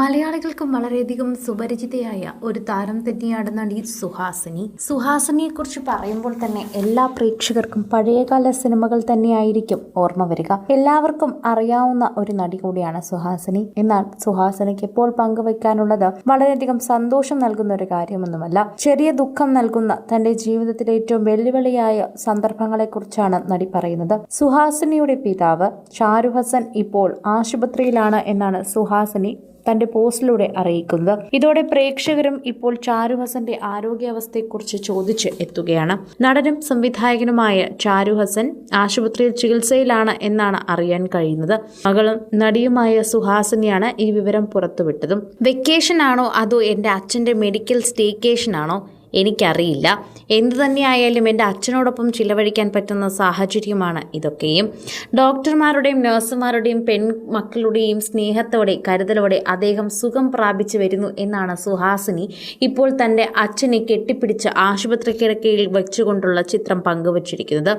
മലയാളികൾക്കും വളരെയധികം സുപരിചിതയായ ഒരു താരം തന്നെയാണ് നടി സുഹാസിനി. സുഹാസിനിയെ കുറിച്ച് പറയുമ്പോൾ തന്നെ എല്ലാ പ്രേക്ഷകർക്കും പഴയകാല സിനിമകൾ തന്നെയായിരിക്കും ഓർമ്മ വരിക. എല്ലാവർക്കും അറിയാവുന്ന ഒരു നടി കൂടിയാണ് സുഹാസിനി. എന്നാൽ സുഹാസിനിക്ക് ഇപ്പോൾ പങ്കുവയ്ക്കാനുള്ളത് വളരെയധികം സന്തോഷം നൽകുന്ന ഒരു കാര്യമൊന്നുമല്ല. ചെറിയ ദുഃഖം നൽകുന്ന തന്റെ ജീവിതത്തിലെ ഏറ്റവും വെല്ലുവിളിയായ സന്ദർഭങ്ങളെക്കുറിച്ചാണ് നടി പറയുന്നത്. സുഹാസിനിയുടെ പിതാവ് ഷാരുഹസൻ ഇപ്പോൾ ആശുപത്രിയിലാണ് എന്നാണ് സുഹാസിനി തന്റെ പോസ്റ്റിലൂടെ അറിയിക്കുന്നത്. ഇതോടെ പ്രേക്ഷകരും ഇപ്പോൾ ചാരുഹസന്റെ ആരോഗ്യാവസ്ഥയെക്കുറിച്ച് ചോദിച്ച് എത്തുകയാണ്. നടനും സംവിധായകനുമായ ചാരുഹസൻ ആശുപത്രിയിൽ ചികിത്സയിലാണ് എന്നാണ് അറിയാൻ കഴിയുന്നത്. മകളും നടിയുമായ സുഹാസിനിയാണ് ഈ വിവരം പുറത്തുവിട്ടതും. വെക്കേഷൻ ആണോ അതോ എന്റെ അച്ഛന്റെ മെഡിക്കൽ സ്റ്റേക്കേഷൻ ആണോ എനിക്കറിയില്ല. എന്തു തന്നെയായാലും എന്റെ അച്ഛനോടൊപ്പം ചിലവഴിക്കാൻ പറ്റുന്ന സാഹചര്യമാണ് ഇതൊക്കെയും. ഡോക്ടർമാരുടെയും നഴ്സുമാരുടെയും പെൺമക്കളുടെയും സ്നേഹത്തോടെ കരുതലോടെ അദ്ദേഹം സുഖം പ്രാപിച്ചു വരുന്നു എന്നാണ് സുഹാസിനി ഇപ്പോൾ തന്റെ അച്ഛനെ കെട്ടിപ്പിടിച്ച് ആശുപത്രി കിടക്കയിൽ വെച്ചുകൊണ്ടുള്ള ചിത്രം പങ്കുവച്ചിരിക്കുന്നത്.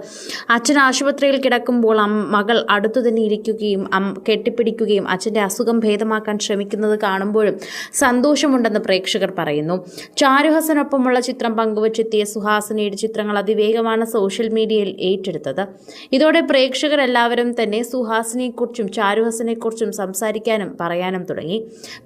അച്ഛൻ ആശുപത്രിയിൽ കിടക്കുമ്പോൾ മകൾ അടുത്തു തന്നെ ഇരിക്കുകയും കെട്ടിപ്പിടിക്കുകയും അച്ഛന്റെ അസുഖം ഭേദമാക്കാൻ ശ്രമിക്കുന്നത് കാണുമ്പോഴും സന്തോഷമുണ്ടെന്ന് പ്രേക്ഷകർ പറയുന്നു. ചാരുഹസനൊപ്പമുള്ള ചിത്രം പങ്കുവച്ചെത്തിയ സുഹാസിനിയുടെ ചിത്രങ്ങൾ അതിവേഗമാണ് സോഷ്യൽ മീഡിയയിൽ ഏറ്റെടുത്തത്. ഇതോടെ പ്രേക്ഷകർ എല്ലാവരും തന്നെ സുഹാസിനിയെക്കുറിച്ചും ചാരുഹസനെക്കുറിച്ചും സംസാരിക്കാനും പറയാനും തുടങ്ങി.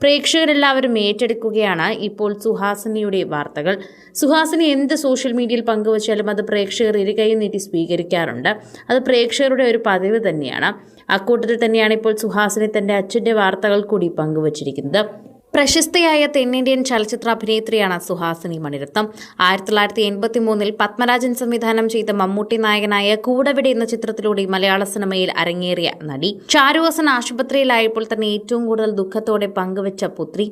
പ്രേക്ഷകരെല്ലാവരും ഏറ്റെടുക്കുകയാണ് ഇപ്പോൾ സുഹാസിനിയുടെ വാർത്തകൾ. സുഹാസിനി എന്ത് സോഷ്യൽ മീഡിയയിൽ പങ്കുവച്ചാലും അത് പ്രേക്ഷകർ ഇരുകൈ നീട്ടി സ്വീകരിക്കാറുണ്ട്. അത് പ്രേക്ഷകരുടെ ഒരു പതിവ് തന്നെയാണ്. അക്കൂട്ടത്തിൽ തന്നെയാണ് ഇപ്പോൾ സുഹാസിനി തന്റെ അച്ഛന്റെ വാർത്തകൾ കൂടി പങ്കുവച്ചിരിക്കുന്നത്. പ്രശസ്തയായ തെന്നിന്ത്യൻ ചലച്ചിത്ര അഭിനേത്രിയാണ് സുഹാസിനി മണിരത്നം. ആയിരത്തി തൊള്ളായിരത്തി എൺപത്തി മൂന്നിൽ പത്മരാജൻ സംവിധാനം ചെയ്ത മമ്മൂട്ടി നായകനായ കൂടവിടെ എന്ന ചിത്രത്തിലൂടെ മലയാള സിനിമയിൽ അരങ്ങേറിയ നടി. ചാരുഹസൻ ആശുപത്രിയിലായപ്പോൾ തന്നെ ഏറ്റവും കൂടുതൽ ദുഃഖത്തോടെ പങ്കുവച്ച പുത്രി.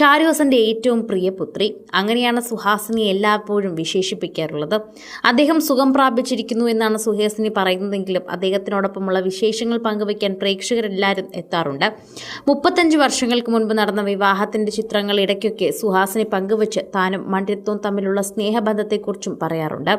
ചാരുഹസന്റെ ഏറ്റവും പ്രിയ പുത്രി. അങ്ങനെയാണ് സുഹാസിനി എല്ലാപ്പോഴും വിശേഷിപ്പിക്കാറുള്ളത്. അദ്ദേഹം സുഖം പ്രാപിച്ചിരിക്കുന്നു എന്നാണ് സുഹാസിനി പറയുന്നതെങ്കിലും അദ്ദേഹത്തിനോടൊപ്പമുള്ള വിശേഷങ്ങൾ പങ്കുവയ്ക്കാൻ പ്രേക്ഷകരെല്ലാവരും എത്താറുണ്ട്. മുപ്പത്തഞ്ച് വർഷങ്ങൾക്ക് മുൻപ് നടന്ന വിവാഹത്തിന്റെ ചിത്രങ്ങൾ ഇടയ്ക്കൊക്കെ സുഹാസിനെ പങ്കുവച്ച് താനും മണ്ഡിത്വവും തമ്മിലുള്ള സ്നേഹബന്ധത്തെക്കുറിച്ചും പറയാറുണ്ട്.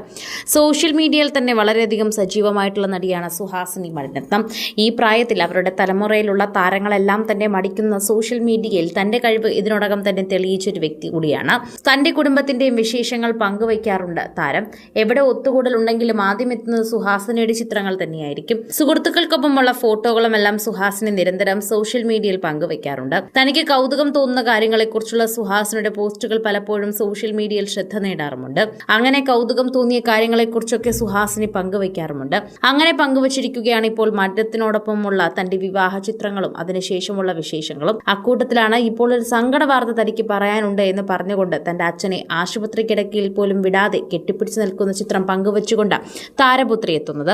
സോഷ്യൽ മീഡിയയിൽ തന്നെ വളരെയധികം സജീവമായിട്ടുള്ള നടിയാണ് സുഹാസിനി മണിരത്നം ഈ പ്രായത്തിൽ അവരുടെ തലമുറയിലുള്ള താരങ്ങളെല്ലാം തന്നെ മടിക്കുന്ന സോഷ്യൽ മീഡിയയിൽ തന്റെ കഴിവ് ഇതിനോടകം തന്നെ തെളിയിച്ചൊരു വ്യക്തി കൂടിയാണ്. തന്റെ കുടുംബത്തിന്റെയും വിശേഷങ്ങൾ പങ്കുവയ്ക്കാറുണ്ട് താരം. എവിടെ ഒത്തുകൂടൽ ഉണ്ടെങ്കിലും ആദ്യം എത്തുന്നത് സുഹാസിനിയുടെ ചിത്രങ്ങൾ തന്നെയായിരിക്കും. സുഹൃത്തുക്കൾക്കൊപ്പമുള്ള ഫോട്ടോകളും എല്ലാം സുഹാസിനി നിരന്തരം സോഷ്യൽ മീഡിയയിൽ പങ്കുവയ്ക്കാറുണ്ട്. തനിക്ക് കൗതുകം തോന്നുന്ന കാര്യങ്ങളെക്കുറിച്ചുള്ള സുഹാസിനുടെ പോസ്റ്റുകൾ പലപ്പോഴും സോഷ്യൽ മീഡിയയിൽ ശ്രദ്ധ നേടാറുമുണ്ട്. അങ്ങനെ കൗതുകം തോന്നിയ കാര്യങ്ങളെക്കുറിച്ചൊക്കെ സുഹാസിനി പങ്കുവയ്ക്കാറുമുണ്ട്. അങ്ങനെ പങ്കുവച്ചിരിക്കുകയാണ് ഇപ്പോൾ മദ്യത്തിനോടൊപ്പമുള്ള തന്റെ വിവാഹ ചിത്രങ്ങളും അതിനുശേഷമുള്ള വിശേഷങ്ങളും. അക്കൂട്ടത്തിലാണ് ഇപ്പോൾ ഒരു സങ്കട വാർത്ത തനിക്ക് പറയാനുണ്ട് എന്ന് പറഞ്ഞുകൊണ്ട് തന്റെ അച്ഛനെ ആശുപത്രി കിടക്കയിൽ പോലും വിടാതെ കെട്ടിപ്പിടിച്ചു നിൽക്കുന്ന ചിത്രം പങ്കുവച്ചുകൊണ്ട് താരപുത്രി എത്തുന്നത്.